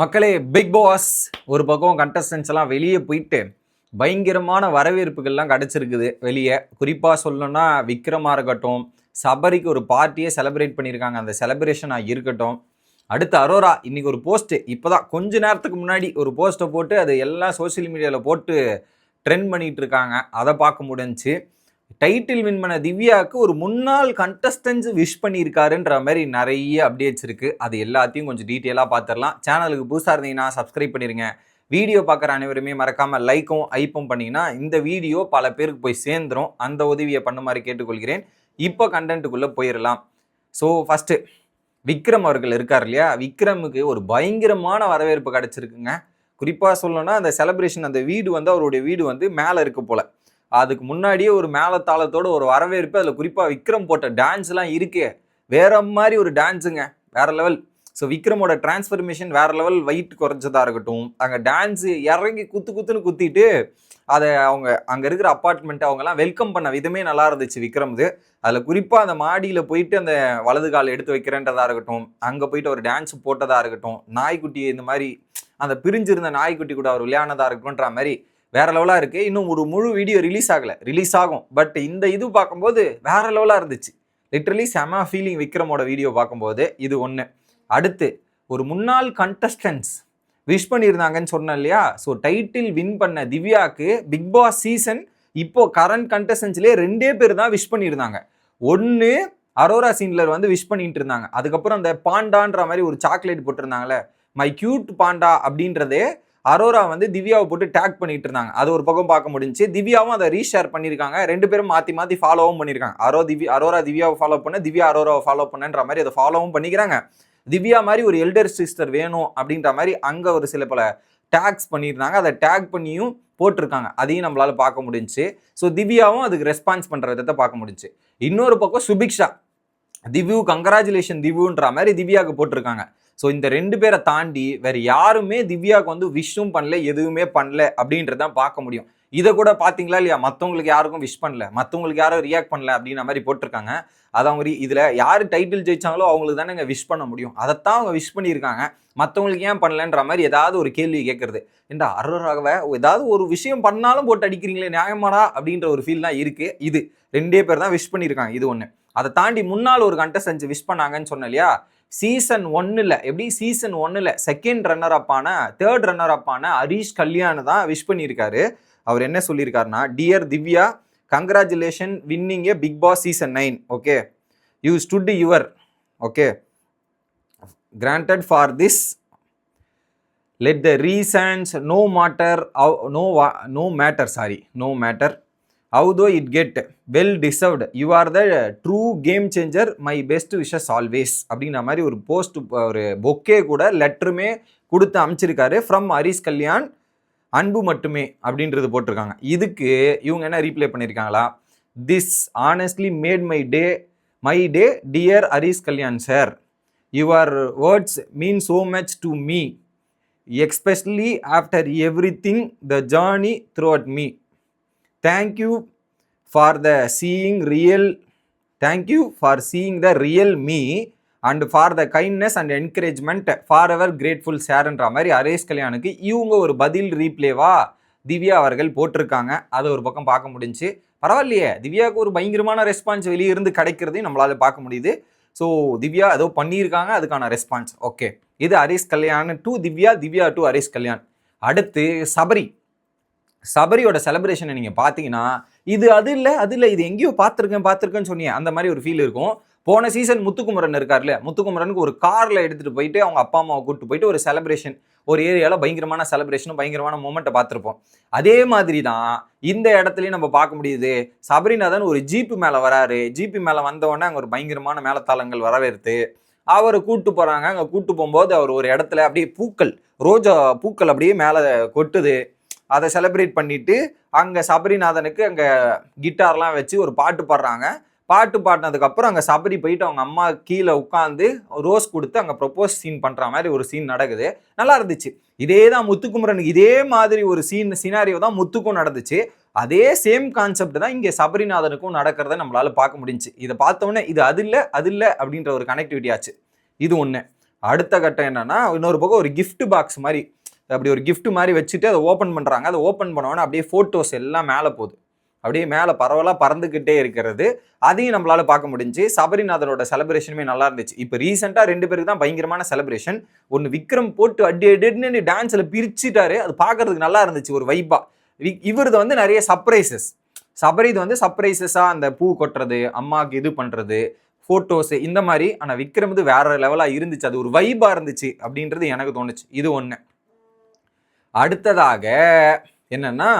மக்களே big pass ஒரு பக்கம் கண்டஸ்டன்ஸ் எல்லாம் வெளியே போயிட்டு பயங்கரமான வரவேற்புகள்லாம் கிடச்சிருக்குது வெளியே. குறிப்பாக சொல்லணும்னா விக்ரமாக இருக்கட்டும் சபரிக்கு ஒரு பார்ட்டியே செலிப்ரேட் பண்ணியிருக்காங்க. அந்த செலிப்ரேஷனாக இருக்கட்டும். அடுத்து அரோரா இன்றைக்கி ஒரு போஸ்ட்டு இப்போ தான் கொஞ்ச நேரத்துக்கு முன்னாடி ஒரு போஸ்ட்டை போட்டு அது எல்லாம் சோஷியல் மீடியாவில் போட்டு ட்ரெண்ட் பண்ணிகிட்டு இருக்காங்க. அதை பார்க்க முடிஞ்சு டைட்டில் வின் பண்ண திவ்யாவுக்கு ஒரு முன்னாள் கண்டஸ்டன்ஸ் விஷ் பண்ணியிருக்காருன்ற மாதிரி நிறைய அப்டேட்ஸ் இருக்குது அது எல்லாத்தையும் கொஞ்சம் டீட்டெயிலாக பார்த்துடலாம் சேனலுக்கு புதுசாக இருந்தீங்கன்னா சப்ஸ்கிரைப் பண்ணிடுங்க வீடியோ பார்க்குற அனைவருமே மறக்காமல் லைக்கும் ஐப்பும் பண்ணிங்கன்னா இந்த வீடியோ பல பேருக்கு போய் சேர்ந்துரும். அந்த உதவியை பண்ணுமாறு கேட்டுக்கொள்கிறேன். இப்போ கண்டென்ட்டுக்குள்ளே போயிடலாம் ஸோ ஃபஸ்ட்டு விக்ரம் அவர்கள் இருக்கார் இல்லையா? விக்ரமுக்கு ஒரு பயங்கரமான வரவேற்பு கிடச்சிருக்குங்க. குறிப்பாக சொல்லணும்னா அந்த செலப்ரேஷன் அந்த வீடு வந்து அவருடைய வீடு வந்து மேலே இருக்க போல. அதுக்கு முன்னாடியே ஒரு மேலத்தாளத்தோட ஒரு வரவேற்பு அதில் குறிப்பாக விக்ரம் போட்ட டான்ஸ்லாம் இருக்கே. வேற மாதிரி ஒரு டான்ஸுங்க வேற லெவல் ஸோ விக்ரமோட டிரான்ஸ்ஃபர்மேஷன் வேற லெவல் வெயிட் குறைஞ்சதா இருக்கட்டும். அங்கே டான்ஸு இறங்கி குத்து குத்துன்னு குத்திட்டு அதை அவங்க அங்கே இருக்கிற அப்பார்ட்மெண்ட் அவங்கெல்லாம் வெல்கம் பண்ண விதமே நல்லா இருந்துச்சு விக்ரம்து அதில் குறிப்பாக அந்த மாடியில் போயிட்டு அந்த வலது கால் எடுத்து வைக்கிறேன்றதாக இருக்கட்டும் அங்கே போயிட்டு ஒரு டான்ஸ் போட்டதாக இருக்கட்டும் நாய்க்குட்டி இந்த மாதிரி அந்த பிரிஞ்சிருந்த நாய்க்குட்டி கூட அவர் விளையாடினதா இருக்கட்டும்ன்ற மாதிரி வேற லெவலாக இருக்குது இன்னும் ஒரு முழு வீடியோ ரிலீஸ் ஆகலை. ரிலீஸ் ஆகும். பட் இந்த இது பார்க்கும்போது வேற லெவலாக இருந்துச்சு. லிட்ரலி செம ஃபீலிங் விக்ரமோட வீடியோ பார்க்கும்போது இது ஒன்று அடுத்து ஒரு முன்னாள் கண்டஸ்டன்ஸ் விஷ் பண்ணியிருந்தாங்கன்னு சொன்னேன் இல்லையா? ஸோ டைட்டில் வின் பண்ண திவ்யாக்கு பிக் பாஸ் சீசன் இப்போது கரண்ட் கண்டஸ்டன்ஸ்லேயே ரெண்டே பேர் தான் விஷ் பண்ணியிருந்தாங்க. ஒன்று அரோரா சீன்லர் வந்து விஷ் பண்ணிட்டு இருந்தாங்க. அதுக்கப்புறம் அந்த பாண்டான்ற மாதிரி ஒரு சாக்லேட் போட்டிருந்தாங்கல்ல. மை கியூட் பாண்டா அப்படின்றதே அரோரா வந்து திவ்யாவை போட்டு டேக் பண்ணிட்டு இருந்தாங்க. அது ஒரு பக்கம் பார்க்க முடிஞ்சுச்சு. திவ்யாவும் அதை ரீஷேர் பண்ணியிருக்காங்க. ரெண்டு பேரும் மாற்றி மாற்றி ஃபாலோவும் பண்ணியிருக்காங்க. அரோ திவ்யா அரோரா திவ்யாவை ஃபாலோ பண்ண திவ்யா அரோராவை ஃபாலோ பண்ணன்ற மாதிரி அதை ஃபாலோவும் பண்ணிக்கிறாங்க. திவ்யா மாதிரி ஒரு எல்டர் சிஸ்டர் வேணும் அப்படின்ற மாதிரி அங்கே ஒரு சில பல டேக்ஸ் பண்ணியிருந்தாங்க. அதை டேக் பண்ணியும் போட்டிருக்காங்க. அதையும் நம்மளால பார்க்க முடிஞ்சுச்சு. ஸோ திவ்யாவும் அதுக்கு ரெஸ்பான்ஸ் பண்ணுற விதத்தை பார்க்க முடிஞ்சுச்சு. இன்னொரு பக்கம் சுபிக்ஷா. திவ்யூ கங்க்ராச்சுலேஷன் திவ்யூன்ற மாதிரி திவ்யாவுக்கு போட்டிருக்காங்க. ஸோ இந்த ரெண்டு பேரை தாண்டி வேற யாருமே திவ்யாவுக்கு வந்து விஷ்ணும் பண்ணல எதுவுமே பண்ணல அப்படின்றதான் பார்க்க முடியும். இதை கூட பார்த்தீங்களா இல்லையா? மற்றவங்களுக்கு யாருக்கும் விஷ் பண்ணல. மற்றவங்களுக்கு யாரும் ரியாக்ட் பண்ணல அப்படின்ற மாதிரி போட்டிருக்காங்க. அது அவங்க இதில் யார் டைட்டில் ஜெயிச்சாங்களோ அவங்களுக்கு தானே விஷ் பண்ண முடியும். அதைத்தான் அவங்க விஷ் பண்ணியிருக்காங்க. மற்றவங்களுக்கு ஏன் பண்ணலன்ற மாதிரி ஏதாவது ஒரு கேள்வி கேட்குறது. இந்த அருளாகவ ஏதாவது ஒரு விஷயம் பண்ணாலும் போட்டு அடிக்கிறீங்களே நியாயமாடா அப்படின்ற ஒரு ஃபீல் தான் இருக்குது இது ரெண்டே பேர் தான் விஷ் பண்ணியிருக்காங்க இது ஒன்று அதை தாண்டி முன்னால் ஒரு கண்டஸ்டன்ஸ் விஷ் பண்ணாங்கன்னு சொன்னேன் இல்லையா? சீசன் ஒன்னில் எப்படி? சீசன் ஒன்னில் செகண்ட் ரன்னர் அப்பான தேர்ட் ரன்னர் அப்பான ஹரீஷ் கல்யாண் தான் விஷ் பண்ணியிருக்காரு. அவர் என்ன சொல்லியிருக்காருன்னா dear Divya congratulation winning a Bigg Boss season nine okay you stud your okay granted for this let the reasons no matter no no matter sorry no matter how though it get well deserved you are the true game changer my best wishes always அப்படிங்கிற மாதிரி ஒரு post ஒரு bouquet கூட லெட்டருமே கொடுத்து அமைச்சிருக்காரு from Harish Kalyan அன்பு மட்டுமே அப்படின்றது போட்டிருக்காங்க. இதுக்கு இவங்க என்ன ரீப்ளை பண்ணியிருக்காங்களா this honestly made my day my day dear Harish Kalyan sir your words mean so much to me especially after everything the journey through at me thank you for the seeing real thank you for seeing the real me and for the kindness and encouragement forever grateful ஷேர்ன்ற மாதிரி அரேஷ் கல்யாணுக்கு இவங்க ஒரு பதில் ரீப்ளேவா திவ்யா அவர்கள் போட்டிருக்காங்க. அதை ஒரு பக்கம் பார்க்க முடிஞ்சு. பரவாயில்லையே. திவ்யாவுக்கு ஒரு பயங்கரமான ரெஸ்பான்ஸ் வெளியே இருந்து கிடைக்கிறதையும் நம்மளால் பார்க்க முடியுது. ஸோ திவ்யா ஏதோ பண்ணியிருக்காங்க. அதுக்கான ரெஸ்பான்ஸ் ஓகே இது ஹரேஷ் கல்யாண் டு திவ்யா திவ்யா டு அரேஷ் கல்யாண். அடுத்து சபரி. சபரியோட செலப்ரேஷனை நீங்கள் பார்த்தீங்கன்னா இது அது இல்லை அது இல்லை இது எங்கேயோ பார்த்துருக்கேன் பார்த்துருக்கேன்னு சொன்னீங்க அந்த மாதிரி ஒரு ஃபீல் இருக்கும். போன சீசன் முத்துக்குமரன் இருக்கார்ல முத்துக்குமரனுக்கு ஒரு காரில் எடுத்துகிட்டு போயிட்டு அவங்க அப்பா அம்மாவை கூப்பிட்டு போயிட்டு ஒரு செலப்ரேஷன் ஒரு ஏரியாவில் பயங்கரமான செலப்ரேஷனும் பயங்கரமான மூமெண்ட்டை பார்த்துருப்போம். அதே மாதிரி தான் இந்த இடத்துலையும் நம்ம பார்க்க முடியுது சபரிநாதன் ஒரு ஜீப்பு மேலே வராரு. ஜீப்பு மேலே வந்தவொடனே அங்கே ஒரு பயங்கரமான மேலத்தாளங்கள் வரவேற்று அவரை கூட்டு போகிறாங்க அங்கே கூட்டு போகும்போது அவர் ஒரு இடத்துல அப்படியே பூக்கள் ரோஜா பூக்கள் அப்படியே மேலே கொட்டுது. அதை செலிப்ரேட் பண்ணிட்டு அங்கே சபரிநாதனுக்கு அங்கே கிட்டார்லாம் வச்சு ஒரு பாட்டு பாடுறாங்க. பாட்டு பாடினதுக்கப்புறம் அங்கே சபரி போயிட்டு அவங்க அம்மா கீழே உட்காந்து ரோஸ் கொடுத்து அங்கே ப்ரொப்போஸ் சீன் பண்ணுற மாதிரி ஒரு சீன் நடக்குது. நல்லா இருந்துச்சு. இதே தான் முத்துக்குமரனுக்கு இதே மாதிரி ஒரு சீன் சினாரியோ தான் முத்துக்கும் நடந்துச்சு. அதே சேம் கான்செப்ட் தான் இங்கே சபரிநாதனுக்கும் நடக்கிறத நம்மளால பார்க்க முடிஞ்சுச்சு. இதை பார்த்தோன்னே இது அது இல்லை அது இல்லை அப்படின்ற ஒரு கனெக்டிவிட்டி ஆச்சு. இது ஒன்று அடுத்த கட்டம் என்னன்னா இன்னொரு பக்கம் ஒரு கிஃப்ட் பாக்ஸ் மாதிரி அப்படி ஒரு கிஃப்ட் மாதிரி வச்சுட்டு அதை ஓப்பன் பண்ணுறாங்க அதை ஓப்பன் பண்ணோன்னே அப்படியே ஃபோட்டோஸ் எல்லாம் மேலே போகுது. அப்படியே மேலே பரவலாக பறந்துக்கிட்டே இருக்கிறது. அதையும் நம்மளால் பார்க்க முடிஞ்சு சபரிநாதனோட செலிப்ரேஷனுமே நல்லா இருந்துச்சு. இப்போ ரீசெண்டாக ரெண்டு பேருக்கு தான் பயங்கரமான செலிப்ரேஷன் ஒன்று விக்ரம் போட்டு அடி அடின்னு டான்ஸில் பிரிச்சுட்டாரு. அது பார்க்கறதுக்கு நல்லா இருந்துச்சு ஒரு வைப்பா இவரது வந்து நிறைய சர்ப்ரைசஸ் சபரிது வந்து சர்ப்ரைசஸாக அந்த பூ கொட்டுறது அம்மாவுக்கு இது பண்ணுறது ஃபோட்டோஸ் இந்த மாதிரி. ஆனால் விக்ரம் இது வேற லெவலாக இருந்துச்சு. அது ஒரு வைபாக இருந்துச்சு அப்படின்றது எனக்கு தோணுச்சு. இது ஒன்று அடுத்ததாக என்னன்னா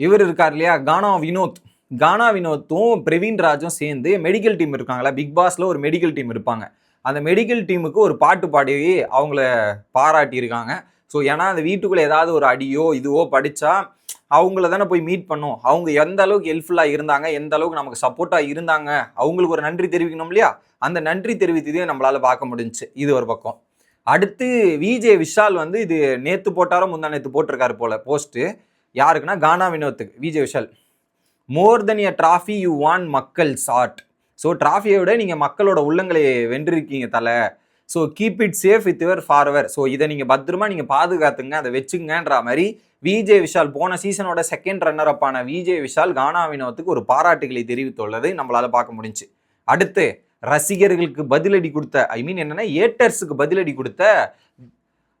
இவர் இருக்கார் இல்லையா? கானா வினோத். கானா வினோத்தும் பிரவீன் ராஜும் சேர்ந்து மெடிக்கல் டீம் இருக்காங்களா பிக் பாஸில் ஒரு மெடிக்கல் டீம் இருப்பாங்க. அந்த மெடிக்கல் டீமுக்கு ஒரு பாட்டு பாடி அவங்கள பாராட்டியிருக்காங்க ஸோ ஏன்னா அந்த வீட்டுக்குள்ளே ஏதாவது ஒரு அடியோ இதுவோ படித்தா அவங்கள தானே போய் மீட் பண்ணோம். அவங்க எந்த அளவுக்கு ஹெல்ப்ஃபுல்லாக இருந்தாங்க எந்த அளவுக்கு நமக்கு சப்போர்ட்டாக இருந்தாங்க அவங்களுக்கு ஒரு நன்றி தெரிவிக்கணும் இல்லையா? அந்த நன்றி தெரிவித்ததையும் நம்மளால் பார்க்க முடிஞ்சுச்சு. இது ஒரு பக்கம். அடுத்து விஜே விஷால் வந்து இது நேற்று போட்டாரோ முந்தா நேற்று போட்டிருக்காரு போல போஸ்ட்டு யாருக்குன்னா Gana வினோத்துக்கு Vijay Vishal. More than a trophy you won மக்கள் சாட் ஸோ டிராஃபியை விட நீங்கள் மக்களோட உள்ளங்களை வென்றிருக்கீங்க தலை. So keep it safe with your forever so இதை நீங்கள் பத்திரமா நீங்கள் பாதுகாத்துங்க அதை வச்சுங்கன்ற மாதிரி விஜே விஷால் போன சீசனோட செகண்ட் ரன்னர் அப்பான விஜே விஷால் கானா வினோத்துக்கு ஒரு பாராட்டுகளை தெரிவித்துள்ளது. நம்மளால் பார்க்க முடிஞ்சுச்சு அடுத்து ரசிகர்களுக்கு பதிலடி கொடுத்த ஐ மீன் என்னென்னா ஏட்டர்ஸுக்கு பதிலடி கொடுத்த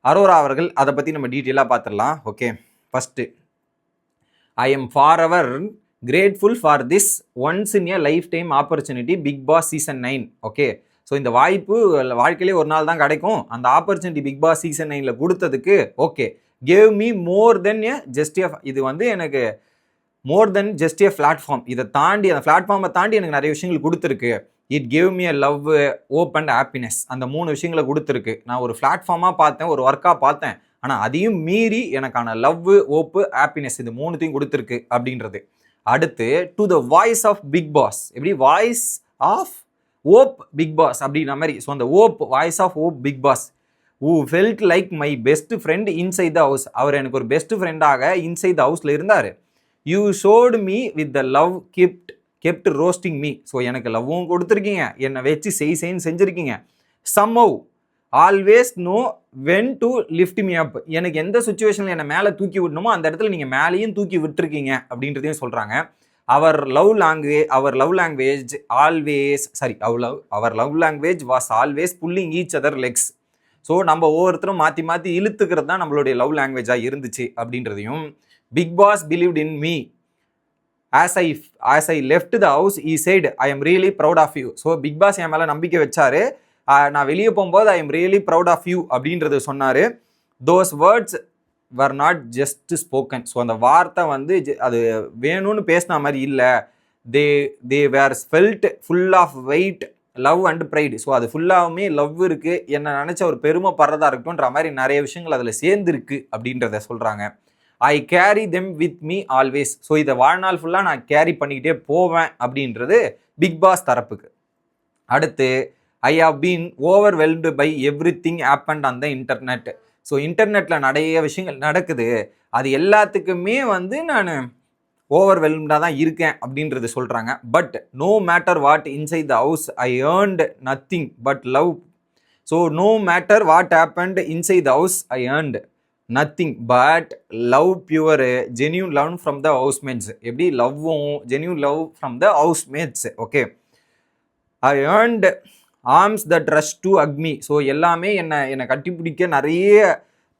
அரோரா அவர்கள். அதை பற்றி நம்ம டீட்டெயிலாக பார்த்துடலாம் okay first. I am forever grateful for this once in a lifetime opportunity Bigg Boss season nine okay so இந்த வாய்ப்பு வாழ்க்கையிலே ஒரு நாள் தான் கிடைக்கும். அந்த ஆப்பர்ச்சுனிட்டி பிக் பாஸ் சீசன் நைனில் கொடுத்ததுக்கு okay. Gave me more than a just a இது வந்து எனக்கு மோர் தென் ஜஸ்ட் ஏ பிளாட்ஃபார்ம் இதை தாண்டி அந்த பிளாட்ஃபார்மை தாண்டி எனக்கு நிறைய விஷயங்கள் கொடுத்துருக்கு. It gave me a love hope and happiness அந்த மூணு விஷயங்களை கொடுத்துருக்கு. நான் ஒரு பிளாட்ஃபார்மாக பார்த்தேன் ஒரு ஒர்க்காக பார்த்தேன். ஆனால் அதையும் மீறி எனக்கான லவ் ஓப்பு ஹாப்பினஸ் இது மூணுத்தையும் கொடுத்துருக்கு அப்படின்றது. அடுத்து to the voice of Bigg Boss எப்படி? Voice of of Bigg Boss அப்படின்ற மாதிரி. ஸோ அந்த of voice of of Bigg Boss you felt like my best friend inside the house அவர் எனக்கு ஒரு பெஸ்ட் ஃப்ரெண்டாக இன்சைட் த ஹவுஸில் இருந்தார். You showed me with the love give kept roasting me so எனக்கு லவ்வும் கொடுத்துருக்கீங்க. என்னை வச்சு செய் செய்ன்னு செஞ்சுருக்கீங்க. Somehow always know when to lift me up எனக்கு எந்த சுச்சுவேஷனில் என்னை மேலே தூக்கி விடணுமோ அந்த இடத்துல நீங்கள் மேலேயும் தூக்கி விட்டுருக்கீங்க அப்படின்றதையும் சொல்கிறாங்க our love language our love language always sorry our love our love language was always pulling each other legs so நம்ம ஒவ்வொருத்தரும் மாற்றி மாற்றி இழுத்துக்கிறது தான் நம்மளுடைய லவ் லாங்குவேஜாக இருந்துச்சு அப்படின்றதையும் Bigg Boss believed in me as I as I left the house he said I am really proud of you so Bigg Boss என் மேலே நம்பிக்கை வச்சாரு. நான் வெளியே போகும்போது I am really proud of you அப்படின்றது சொன்னார். Those words were not just spoken so அந்த வார்த்தை வந்து அது வேணும்னு பேசின மாதிரி இல்லை. They they were felt full of weight love and pride so அது ஃபுல்லாகவுமே லவ் இருக்குது என்னை நினச்ச ஒரு பெருமைப்படுறதா இருக்கட்டும்ன்ற மாதிரி நிறைய விஷயங்கள் அதில் சேர்ந்துருக்கு அப்படின்றத சொல்கிறாங்க I carry them with me always so இதை வாழ்நாள் ஃபுல்லாக நான் கேரி பண்ணிக்கிட்டே போவேன் அப்படின்றது பிக் பாஸ் தரப்புக்கு. அடுத்து I have been overwhelmed by everything happened on the internet so இன்டர்நெட்டில் நிறைய விஷயங்கள் நடக்குது. அது எல்லாத்துக்குமே வந்து நான் ஓவர்வெல்ம்டாக தான் இருக்கேன் அப்படின்றது சொல்கிறாங்க but no matter what inside the house I earned nothing but love so no matter what happened inside the house I earned nothing but love pure genuine love from the housemates எப்படி? லவ்வும் genuine love from the housemates okay I earned arms that rush to அக்மி so எல்லாமே என்னை என்னை கட்டிப்பிடிக்க நிறைய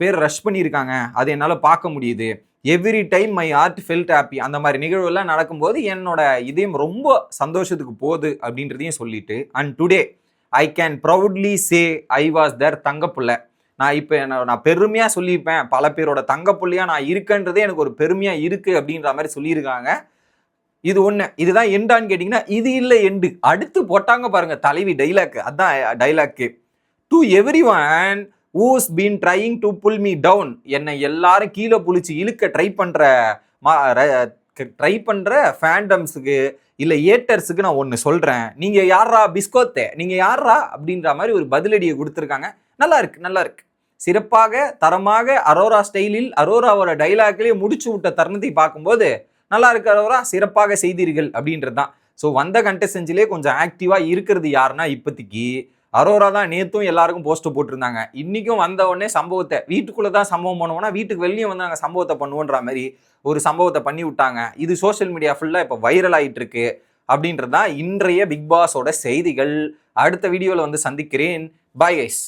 பேர் rush பண்ணியிருக்காங்க. அது என்னால் பார்க்க முடியுது. Every time my heart felt happy அந்த மாதிரி நிகழ்வுலாம் நடக்கும்போது என்னோட இதயம் ரொம்ப சந்தோஷத்துக்கு போகுது அப்படின்றதையும் சொல்லிட்டு and today I can proudly say I was the தங்கப்புள்ள. நான் இப்போ நான் பெருமையாக சொல்லியிருப்பேன். பல பேரோட தங்கப்புள்ளையாக நான் இருக்கேன்றதே எனக்கு ஒரு பெருமையாக இருக்குது அப்படின்ற மாதிரி சொல்லியிருக்காங்க. இது ஒன்று இதுதான் எண்டான்னு கேட்டிங்கன்னா இது இல்லை எண்டு. அடுத்து போட்டாங்க பாருங்கள் தலைவி டைலாக் அதான் dialogue to everyone was been trying to pull me down என்னை எல்லாரும் கீழே புளிச்சு இழுக்க ட்ரை பண்ணுற ட்ரை பண்ணுற ஃபேண்டம்ஸுக்கு இல்லை ஏட்டர்ஸுக்கு நான் ஒன்று சொல்கிறேன் நீங்கள் யாரா பிஸ்கோத்தே? நீங்கள் யாரா அப்படின்ற மாதிரி ஒரு பதிலடியை கொடுத்துருக்காங்க. நல்லா இருக்கு நல்லா இருக்கு. சிறப்பாக தரமாக அரோரா ஸ்டைலில் அரோராவோட டைலாக்லேயே முடிச்சு விட்ட தருணத்தை பார்க்கும்போது நல்லா இருக்கு அரோரா சிறப்பாக செய்தீர்கள் அப்படின்றது தான். ஸோ வந்த கண்டஸ்டன்ஸ்லேயே கொஞ்சம் ஆக்டிவாக இருக்கிறது யாருன்னா இப்போதைக்கு அரோரா தான் நேற்றும் எல்லாருக்கும் போஸ்ட்டு போட்டிருந்தாங்க. இன்றைக்கும் வந்த உடனே சம்பவத்தை வீட்டுக்குள்ளே தான் சம்பவம் பண்ணுவோம்னா வீட்டுக்கு வெளியே வந்து நாங்கள் சம்பவத்தை பண்ணுவோன்ற மாதிரி ஒரு சம்பவத்தை பண்ணி விட்டாங்க. இது சோஷியல் மீடியா ஃபுல்லாக இப்போ வைரல் ஆகிட்டு இருக்கு அப்படின்றது தான் இன்றைய பிக் பாஸோட செய்திகள். அடுத்த வீடியோவில் வந்து சந்திக்கிறேன். Bye guys